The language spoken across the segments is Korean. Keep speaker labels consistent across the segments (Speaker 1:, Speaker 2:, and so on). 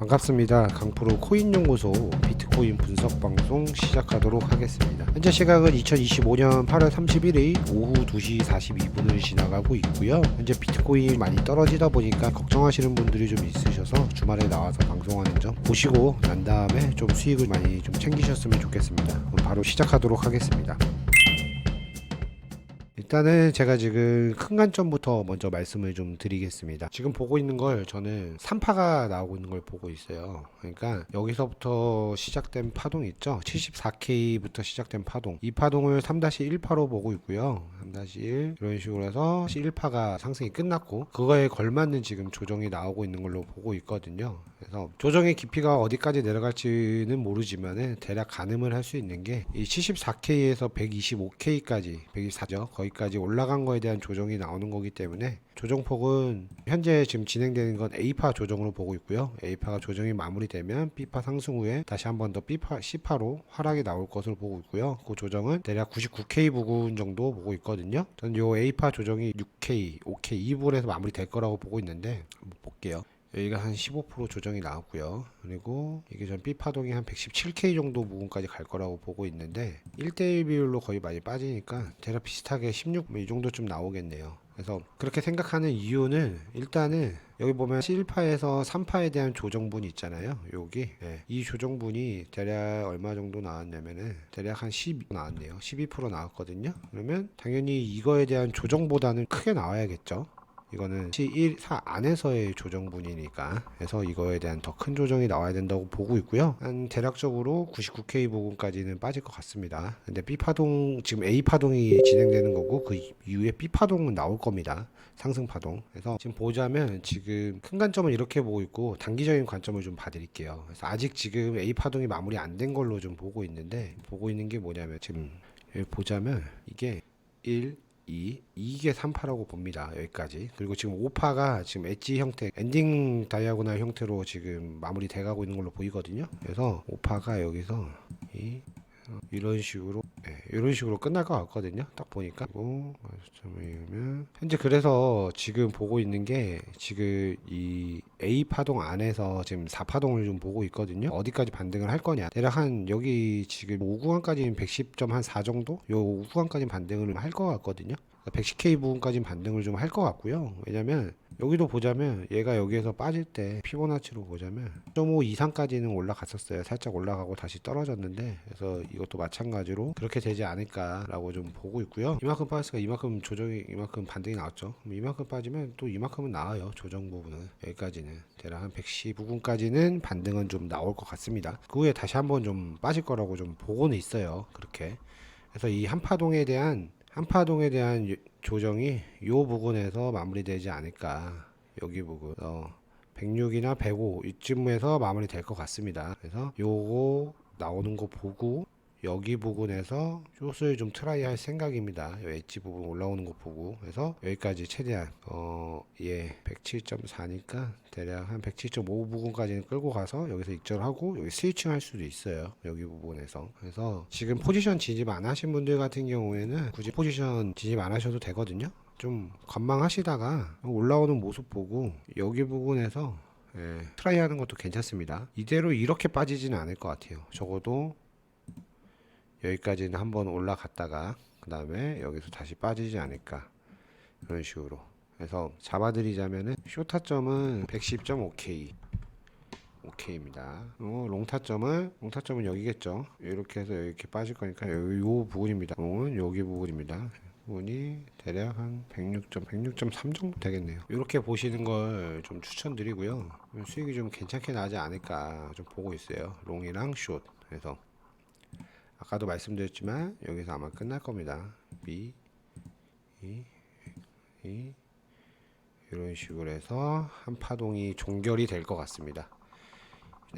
Speaker 1: 반갑습니다. 강프로 코인연구소 비트코인 분석 방송 시작하도록 하겠습니다. 현재 시각은 2025년 8월 31일 오후 2시 42분을 지나가고 있고요. 현재 비트코인 많이 떨어지다 보니까 걱정하시는 분들이 좀 있으셔서 주말에 나와서 방송하는 점 보시고 난 다음에 좀 수익을 많이 좀 챙기셨으면 좋겠습니다. 바로 시작하도록 하겠습니다. 일단은 제가 지금 큰 관점부터 먼저 말씀을 좀 드리겠습니다. 지금 보고 있는 걸 저는 3파가 나오고 있는 걸 보고 있어요. 그러니까 여기서부터 시작된 파동 있죠? 74K부터 시작된 파동. 이 파동을 3-1파로 보고 있고요. 3-1 이런 식으로 해서 1파가 상승이 끝났고 그거에 걸맞는 지금 조정이 나오고 있는 걸로 보고 있거든요. 그래서 조정의 깊이가 어디까지 내려갈지는 모르지만은 대략 가늠을 할 수 있는 게 이 74K에서 125K까지 124죠. 거기까지 올라간 거에 대한 조정이 나오는 거기 때문에 조정폭은 현재 지금 진행되는 건 A파 조정으로 보고 있고요. A파가 조정이 마무리되면 B파 상승 후에 다시 한 번 더 B파, C파로 하락이 나올 것으로 보고 있고요. 그 조정은 대략 99K 부근 정도 보고 있거든요. 저는 요 A파 조정이 6K, 5K 이 부분에서 마무리될 거라고 보고 있는데 한번 볼게요. 여기가 한 15% 조정이 나왔고요. 그리고 이게 전 B 파동이 한 117K 정도 부분까지 갈 거라고 보고 있는데 1대1 비율로 거의 많이 빠지니까 대략 비슷하게 16이 정도쯤 나오겠네요. 그래서 그렇게 생각하는 이유는 일단은 여기 보면 1파에서 3파에 대한 조정분이 있잖아요. 여기 예, 이 조정분이 대략 얼마 정도 나왔냐면은 대략 한12 나왔네요. 12% 나왔거든요. 그러면 당연히 이거에 대한 조정보다는 크게 나와야겠죠. 이거는 C1, 4 안에서의 조정분이니까 그래서 이거에 대한 더 큰 조정이 나와야 된다고 보고 있고요. 한 대략적으로 99K 부분까지는 빠질 것 같습니다. 근데 B 파동 지금 A 파동이 진행되는 거고 그 이후에 B 파동은 나올 겁니다. 상승 파동. 그래서 지금 보자면 지금 큰 관점은 이렇게 보고 있고 단기적인 관점을 좀 봐드릴게요. 그래서 아직 지금 A 파동이 마무리 안 된 걸로 좀 보고 있는데 보고 있는 게 뭐냐면 지금 보자면 이게 1 2, 이게 3파라고 봅니다. 여기까지. 그리고 지금 5파가 지금 엣지 형태, 엔딩 다이아고날 형태로 지금 마무리 돼가고 있는 걸로 보이거든요. 그래서 5파가 여기서 이 어, 이런 식으로 예, 이런 식으로 끝날 것 같거든요. 딱 보니까 그리고 현재 그래서 지금 보고 있는 게 지금 이 A 파동 안에서 지금 4 파동을 좀 보고 있거든요. 어디까지 반등을 할 거냐. 대략 한 여기 지금 5구간까지는 110점 한 4 정도? 요 5구간까지는 반등을 할 것 같거든요. 110K 부분까지는 반등을 좀 할 것 같고요. 왜냐면 여기도 보자면 얘가 여기에서 빠질 때 피보나치로 보자면 0.5 이상까지는 올라갔었어요. 살짝 올라가고 다시 떨어졌는데 그래서 이것도 마찬가지로 그렇게 되지 않을까라고 좀 보고 있고요. 이만큼 빠졌으니까 이만큼 조정이 이만큼 반등이 나왔죠. 이만큼 빠지면 또 이만큼은 나와요. 조정 부분은 여기까지는 대략 한 115분까지는 반등은 좀 나올 것 같습니다. 그 후에 다시 한번 좀 빠질 거라고 좀 보고는 있어요. 그렇게 그래서 이 한파동에 대한 한파동에 대한 요- 조정이 요 부분에서 마무리되지 않을까. 여기 부분 어, 106이나 105 이쯤에서 마무리될 것 같습니다. 그래서 요거 나오는 거 보고 여기 부분에서 숏을 좀 트라이 할 생각입니다. 요 엣지 부분 올라오는 거 보고 그래서 여기까지 최대한 어 예 107.4니까 대략 한 107.5 부분까지는 끌고 가서 여기서 익절하고 여기 스위칭 할 수도 있어요. 여기 부분에서 그래서 지금 포지션 진입 안 하신 분들 같은 경우에는 굳이 포지션 진입 안 하셔도 되거든요. 좀 관망하시다가 올라오는 모습 보고 여기 부분에서 예, 트라이 하는 것도 괜찮습니다. 이대로 이렇게 빠지지는 않을 것 같아요. 적어도 여기까지는 한번 올라갔다가 그 다음에 여기서 다시 빠지지 않을까 이런 식으로 그래서 잡아드리자면은 쇼타점은 110.5K 오케이입니다. 어, 롱타점은 롱타점은 여기겠죠. 이렇게 해서 이렇게 빠질 거니까 요, 요 부분입니다. 롱은 여기 부분입니다. 부분이 대략 한 106점, 106.3 정도 되겠네요. 이렇게 보시는 걸 좀 추천드리고요. 수익이 좀 괜찮게 나지 않을까 좀 보고 있어요. 롱이랑 숏. 그래서 아까도 말씀드렸지만 여기서 아마 끝날 겁니다. B, E, E 이런 식으로 해서 한 파동이 종결이 될 것 같습니다.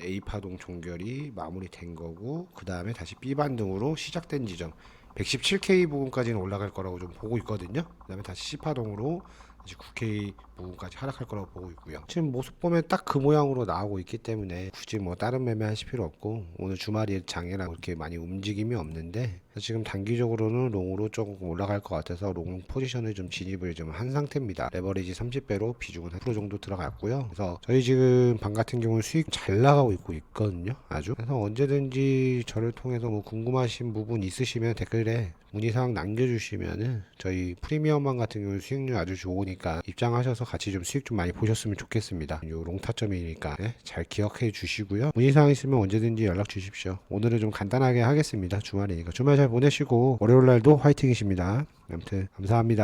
Speaker 1: A 파동 종결이 마무리된 거고 그 다음에 다시 B 반등으로 시작된 지점 117K 부분까지는 올라갈 거라고 좀 보고 있거든요. 그 다음에 다시 C 파동으로 다시 9K 부분까지 하락할 거라고 보고 있고요. 지금 모습 보면 딱 그 모양으로 나오고 있기 때문에 굳이 뭐 다른 매매 하실 필요 없고 오늘 주말이 장이라 그렇게 많이 움직임이 없는데 지금 단기적으로는 롱으로 조금 올라갈 것 같아서 롱 포지션을 좀 진입을 좀 한 상태입니다. 레버리지 30배로 비중은 1% 정도 들어갔고요. 그래서 저희 지금 방 같은 경우는 수익 잘 나가고 있고 있거든요. 아주. 그래서 언제든지 저를 통해서 뭐 궁금하신 부분 있으시면 댓글에 문의사항 남겨주시면은 저희 프리미엄방 같은 경우 수익률 아주 좋으니까 입장하셔서 같이 좀 수익 좀 많이 보셨으면 좋겠습니다. 요 롱타점이니까 예, 잘 기억해 주시고요. 문의사항 있으면 언제든지 연락 주십시오. 오늘은 좀 간단하게 하겠습니다. 주말이니까 주말 잘 보내시고 월요일 날도 화이팅이십니다. 아무튼 감사합니다.